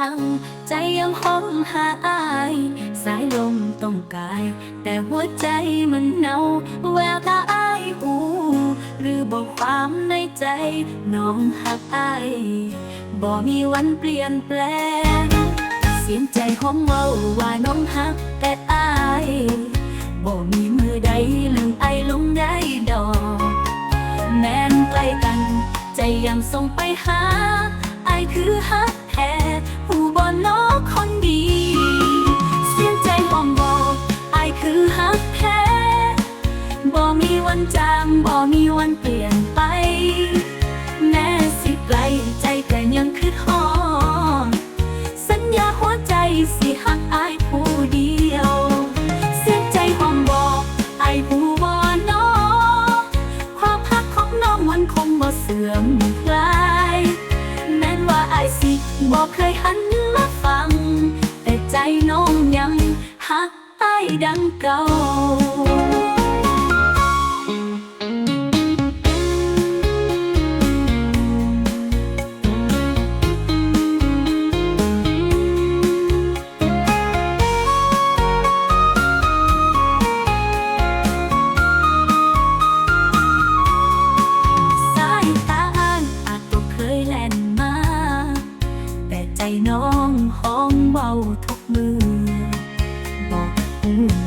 พัง ใจยังห้องหาอาย สายลมต้องกาย แต่หัวใจมันเหนาแววตาอายหูหรือบอกความในใจ น้องหักอายบ่มีวันเปลี่ยนแปลง เสียงใจหอมเว้าว่าน้องหักแต่อายบ่มีมือใดลืมไอลงได้ดอก แม้นใกล้กัน ใจยังส่งไปหา ไอคือฮัก วันจางบ่มีวันเปลี่ยนไปแม้สิไกลใจแต่ยังคือฮอดสัญญาหัวใจสิหักอายผู้เดียว เสียงใจห้องบอกอายผู้บ่นอความหักของน้องมันคงบ่เสื่อมคลายแม้นว่าอายสิบ่เคยหันมาฟัง แต่ใจน้องยังหักอายดังเก่า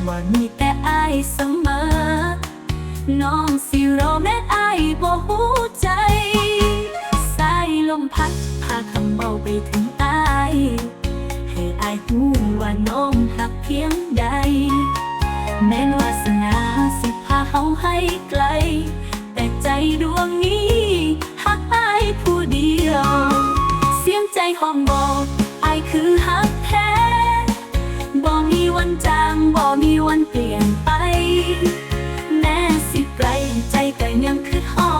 ว่ามีแต่อายเสมอ น้องสิรอแม้อายบ่หูใจ สายลมพัดพาคำเบาไปถึงอาย ให้อายหูว่าน้องหักเพียงใด แม้นวาสนาสิพาเขาให้ไกล แต่ใจดวงนี้หักอายผู้เดียว เสียงใจห้องบอกอายคือหักแท้ วันจางบ่มีวันเปลี่ยนไป แม้สิไกลใจก็ยังคือฮอ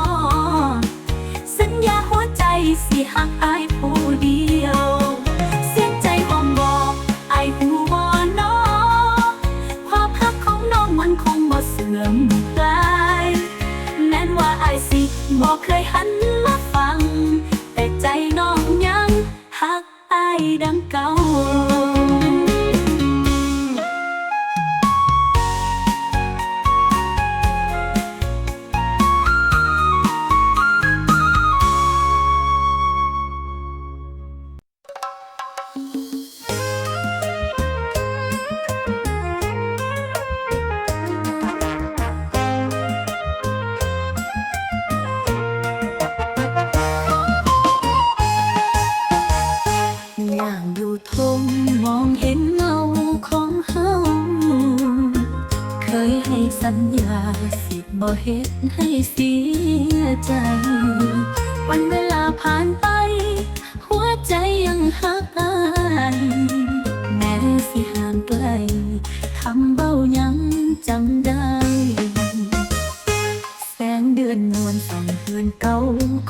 อนส่องคืนเก่า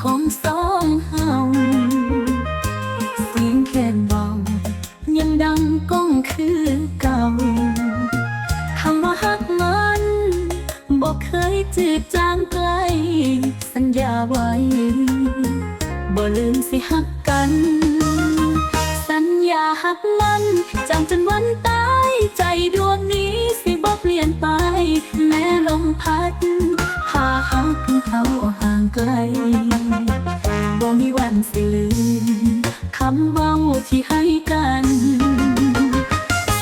ของสองเฮาเสียงแคนเบายังดังก้องคือเก่าคำว่าฮักมันบอกเคยจืดจางไกล สัญญาไว้บ่ลืมสิฮักกัน สัญญาฮักมันจำจนวันตาย ใจดวงนี้สิบ่เปลี่ยนไป แม้ลมพัด ฮักเขาห่างไกลบ่มีวันสิลืมคำเว้าที่ให้กัน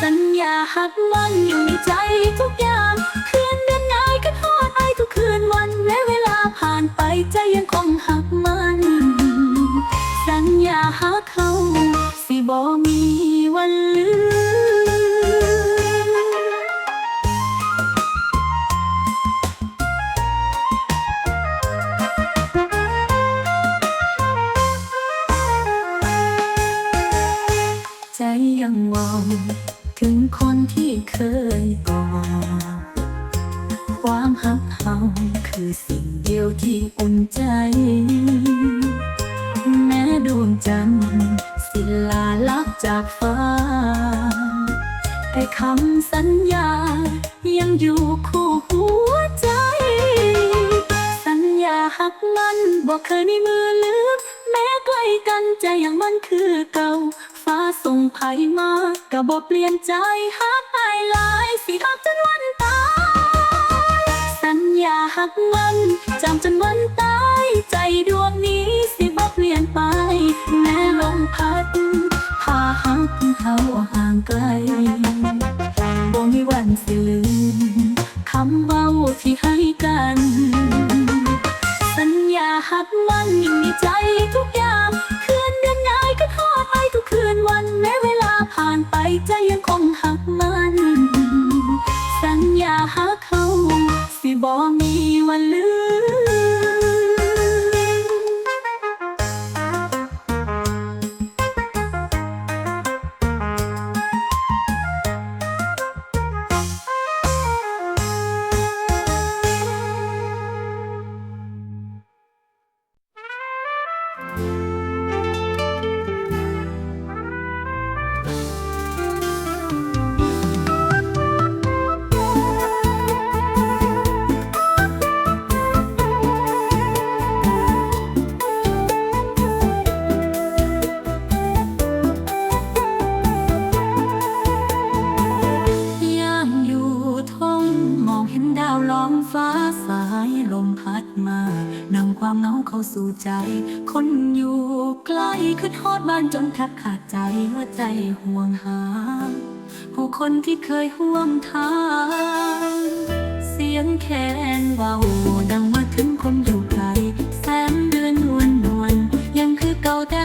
สัญญาหักมันอยู่ในใจทุกอย่างคืนเดือนง่ายก็ทอดไอทุกคืนวันและเวลาผ่านไปใจยังคงหักมัน สัญญาหักือสิ่งเดียวที่อุ่นใจ แม้ดวงจันทร์สิลาลับจากฟ้า แต่คำสัญญา ยังอยู่คู่หัวใจ สัญญาหักมันบอกเคยมีมือลืมแม้ใกล้กันใจอย่างมันคือเก่า ฟ้าส่งภัยมากระบกเปลี่ยนใจหักไอลายสิหักจนวันตาย อย่าหักมันจำจนวันตาย ใจดวงนี้สิบ่เปลี่ยนไป แม่ลมพัดพาหักเขาห่างไกลบ่มีวันสิลื จนแทบขาดใจเมื่อใจห่วงหา ผู้คนที่เคยห่วมทาง เสียงแคนเบาดังว่าถึงคนอยู่ไกล แสนเดือนนวลนวลยังคือเก่าแต่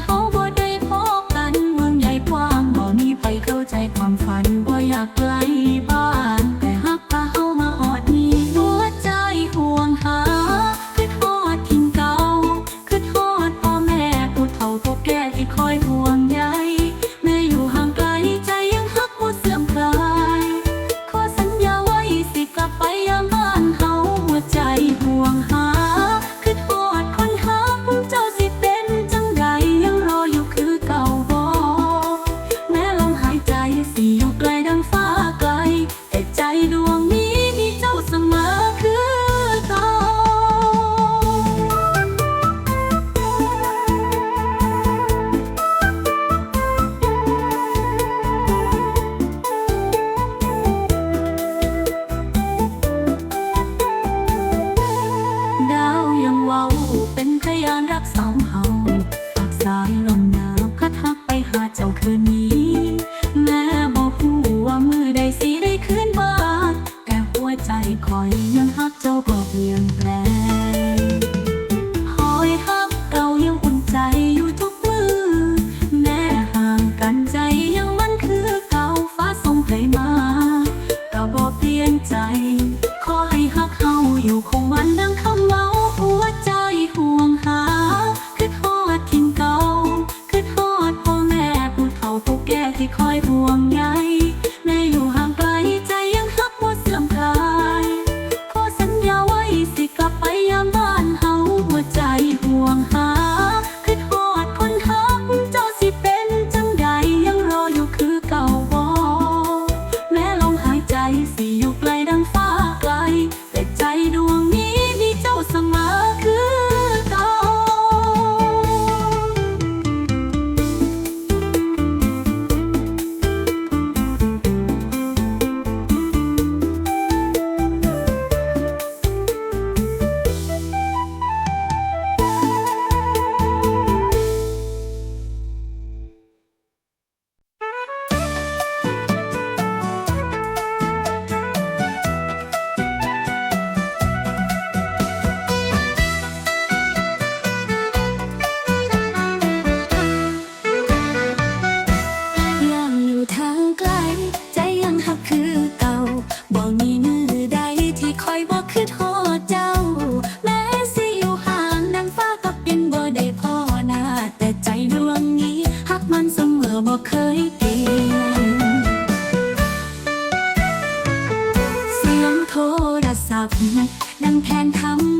ดังแทนคำ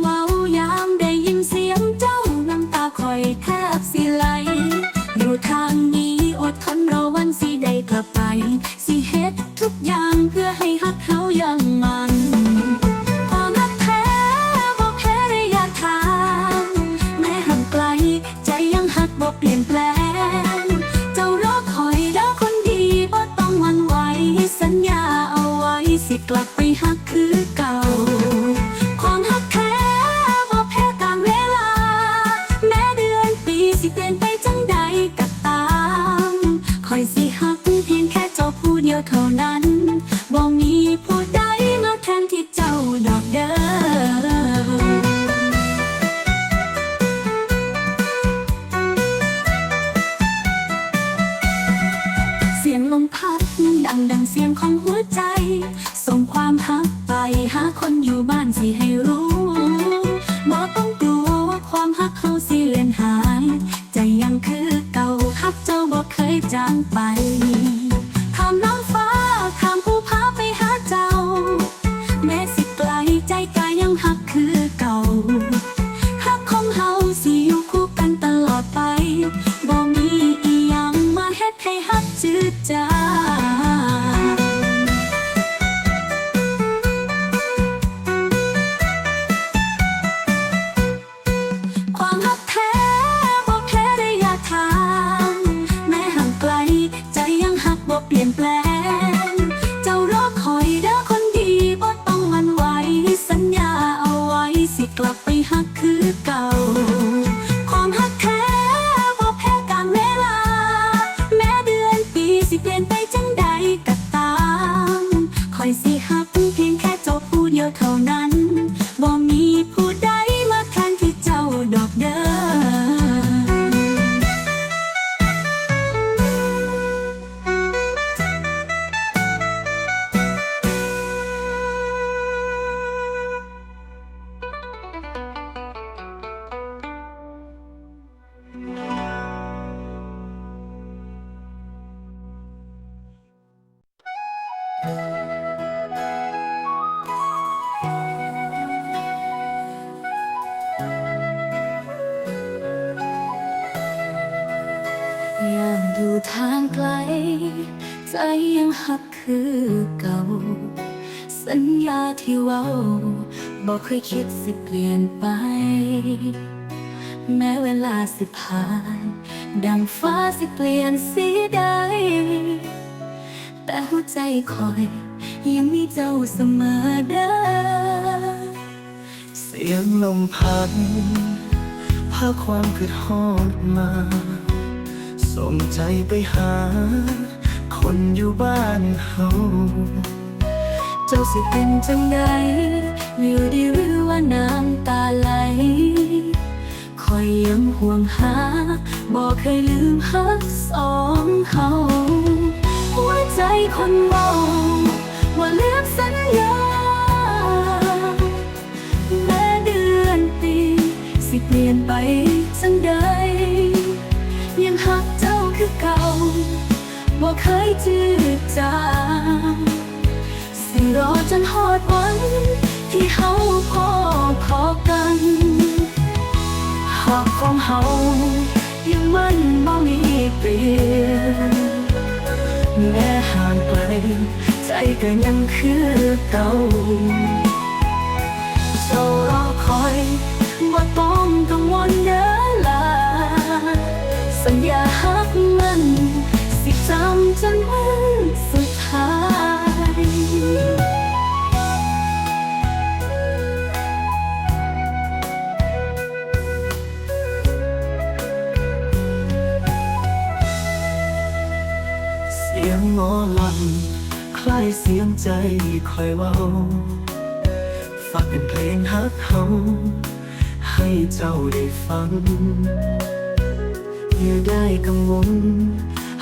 ยังหักคือเก่า สัญญาที่เว้าบอกเคยคิดสิเปลี่ยนไป แม้เวลาสิผ่าน ดังฟ้าสิเปลี่ยนสีใด แต่หัวใจคอย ยังมีเจ้าเสมอเด้อเสียงลมพัดพาความคิดฮอดมา ส่งใจไปหา คนอยู่บ้านเฮาเจ้าสิเป็นจังใดอยู่ดีหรือว่าน้ำตาไหลคอยยังห่วงหาบอกเคยลืมฮักสองเฮาหัวใจคนมองว่าลืมสัญญาแม้เดือนปีสิเปลี่ยนไปจังใด บ่เคยจืดจางสิรอจนหอดวัน ที่เฮาพอพอกันหากของเฮายังมันบ่มีเปลี่ยนแม้ห่างไกลใจก็ยังคือเก่าเจ้ารอคอยบ่ต้องกังวลเด้อล่ะสัญญาฮักมันำจนวันสุดท้ายเสียงงอลำคล้ายเสียงใจคอยเว้าฝากเป็นเพลงฮักเฮาให้เจ้าได้ฟังอย่าได้กังวล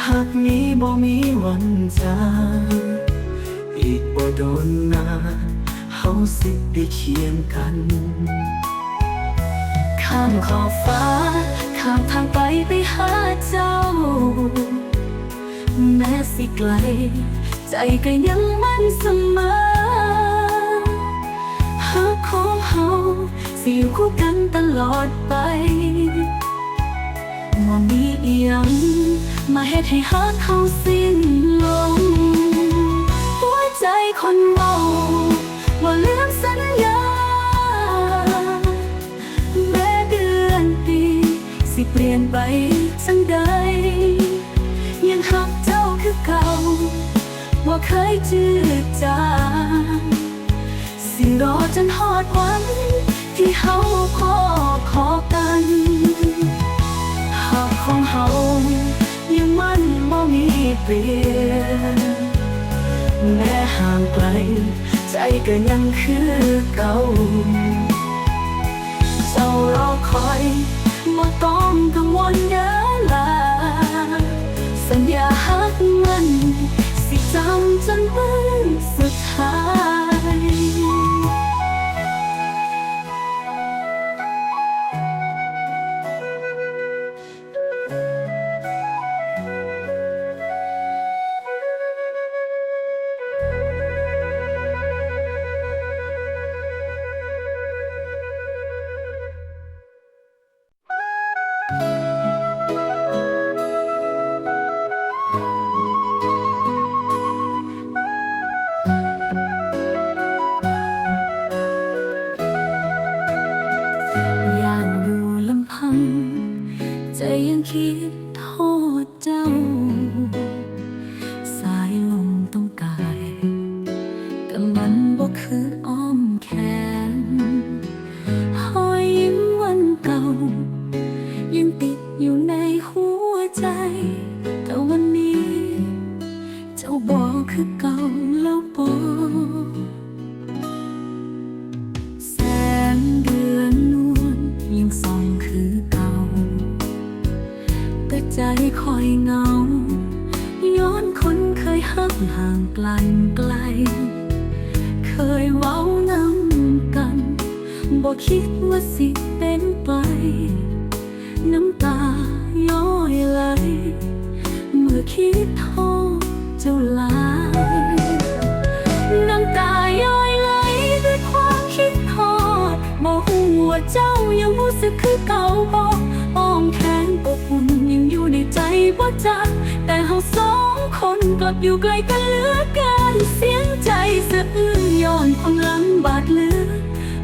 หากนี้บ่มีวันจางอีกบ่โดนนานเฮาสิได้เคียงกัน ข้ามขอบฟ้า ข้ามทางไปไปหาเจ้า แม้สิไกล ใจก็ยังมั่นเสมอหักของเฮาสิอยู่คู่กันตลอดไปว่มีอีหยัง มาเฮ็ดให้หักเฮาสิ้นลง หัวใจคนเมาว่าลืมสัญญา แม้เดือนปี สิเปลี่ยนไปจังใด ยังหักเจ้าคือเก่าว่าเคยจืดจางสิรอจนฮอดวันที่เฮาพอขอกัน หากของเฮา เปลี่ยน แม้ห่างไกล ใจก็ยังคือเก่าเจ้ารอคอยบ่ต้องกังวลเด้อลาสัญญาหักมัน สิจำจนวันสุดท้าย มันบ่ คิดโทษเจ้าหลายน้ำตาย้อยไหลด้วยความคิดทอดบ่ฮู้ว่าเจ้ายังรู้สึกคือเก่าบ่อ้อมแขนอบอุ่นยังอยู่ในใจบ่จักแต่เฮาสองคนกลับอยู่ไกลกันเหลือเกินเสียงใจสะอื้นย้อนความหลังบาดลึก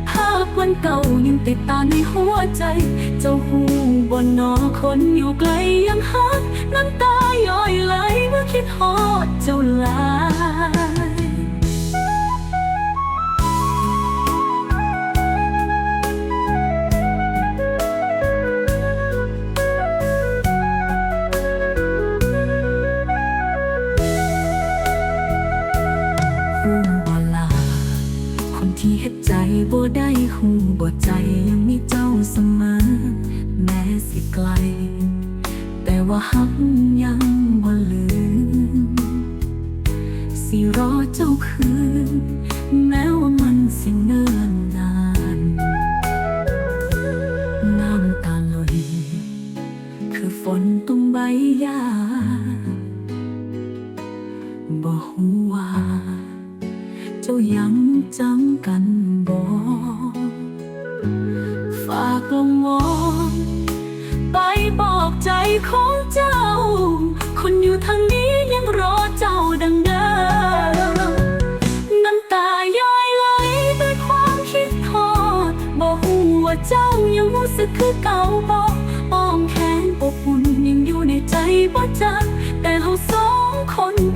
ภาพวันเก่ายังติดตาในหัวใจ เจ้าหูบนนอคนอยู่ไกลยังฮักน้ำตาย่อยไหลเมื่อคิดฮอดเจ้าลา ฝนตรงใบหญ้าบ่ฮู้ว่า เจ้ายังจำกันบ่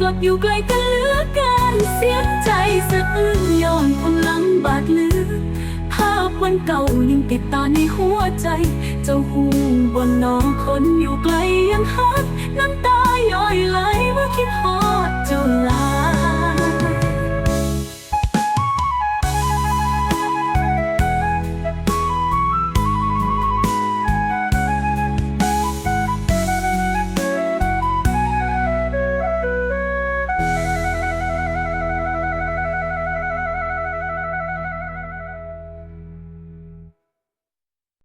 ลับอยู่ไกลกันเหลือเกินเสียใจสะอื้นย้อนความหลังบาดลึกภาพวันเก่ายังติดตาในหัวใจ เจ้าหูบนน้องคนอยู่ไกลยังฮักน้ำตาย้อยไหลเมื่อคิดฮอดเจ้าลา